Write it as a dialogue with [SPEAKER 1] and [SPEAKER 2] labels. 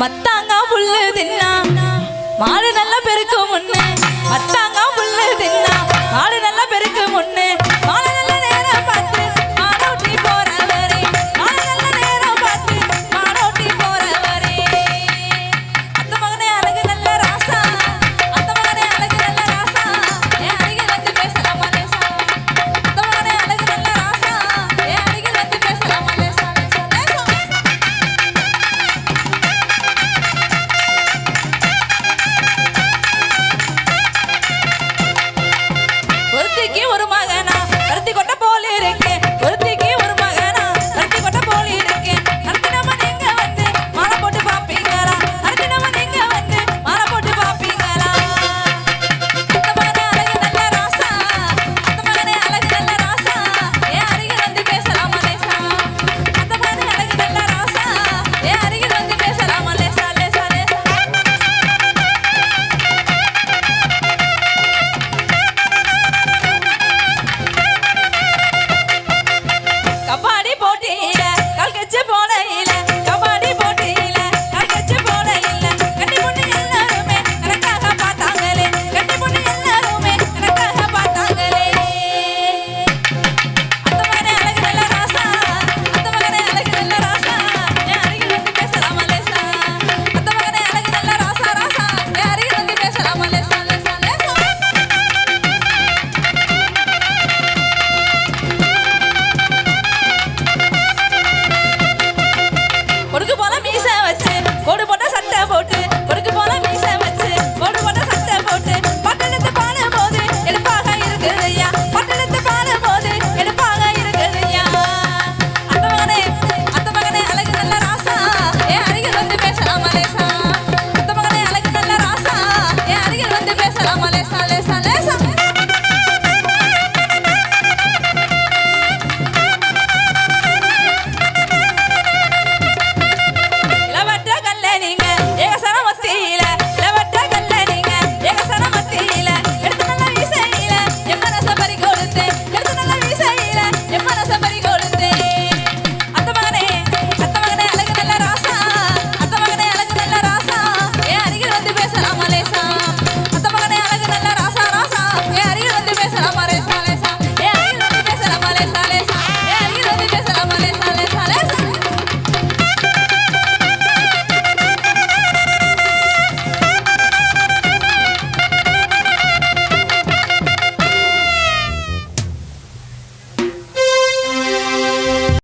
[SPEAKER 1] மத்தாங்க புல்லு தின்னா மாடு நல்லா பெருக்கும் முன்னு. மத்தாங்க